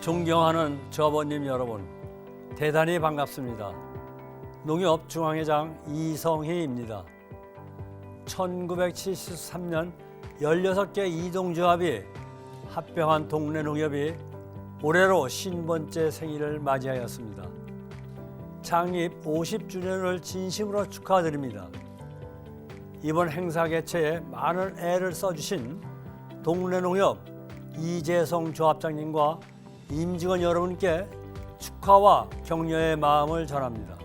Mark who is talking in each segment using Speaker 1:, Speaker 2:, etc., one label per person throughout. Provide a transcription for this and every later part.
Speaker 1: 존경하는 조합원님 여러분, 대단히 반갑습니다. 농협 중앙회장 이성희입니다. 1973년 16개 이동조합이 합병한 동네 농협이 올해로 신번째 생일을 맞이하였습니다. 창립 50주년을 진심으로 축하드립니다. 이번 행사 개최에 많은 애를 써주신 동네농협 이재성 조합장님과 임직원 여러분께 축하와 격려의 마음을 전합니다.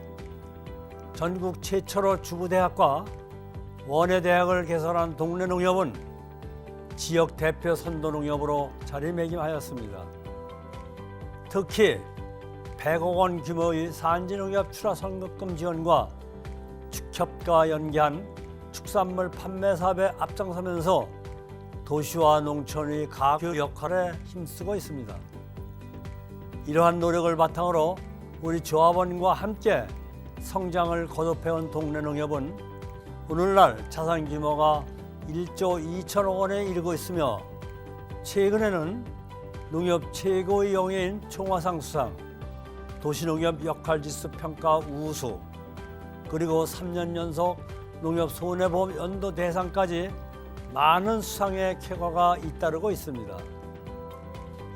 Speaker 1: 전국 최초로 주부대학과 원예대학을 개설한 동네농협은 지역 대표 선도농협으로 자리매김하였습니다. 특히 100억 원 규모의 산지농협 출하선급금 지원과 축협과 연계한 축산물 판매 사업에 앞장서면서 도시와 농촌의 가교 역할에 힘쓰고 있습니다. 이러한 노력을 바탕으로 우리 조합원과 함께 성장을 거듭해온 동네 농협은 오늘날 자산 규모가 1조 2천억 원에 이르고 있으며 최근에는 농협 최고의 영예인 총화상 수상, 도시농협 역할지수 평가 우수, 그리고 3년 연속 농협 손해보험 연도 대상까지 많은 수상의 쾌거가 잇따르고 있습니다.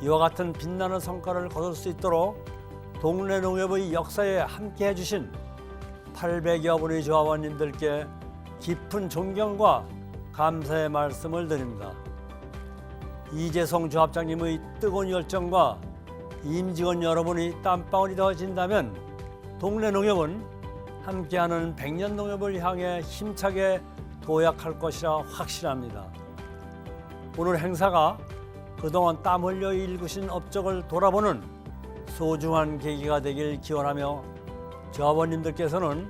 Speaker 1: 이와 같은 빛나는 성과를 거둘 수 있도록 동네 농협의 역사에 함께 해주신 800여 분의 조합원님들께 깊은 존경과 감사의 말씀을 드립니다. 이재성 조합장님의 뜨거운 열정과 임직원 여러분이 땀방울이 더진다면 동네 농협은 함께하는 백년 농협을 향해 힘차게 도약할 것이라 확신합니다. 오늘 행사가 그동안 땀 흘려 일구신 업적을 돌아보는 소중한 계기가 되길 기원하며 조합원님들께서는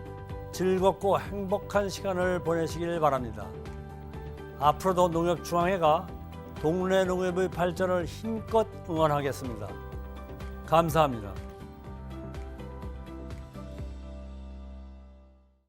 Speaker 1: 즐겁고 행복한 시간을 보내시길 바랍니다. 앞으로도 농협중앙회가 동네 농협의 발전을 힘껏 응원하겠습니다. 감사합니다.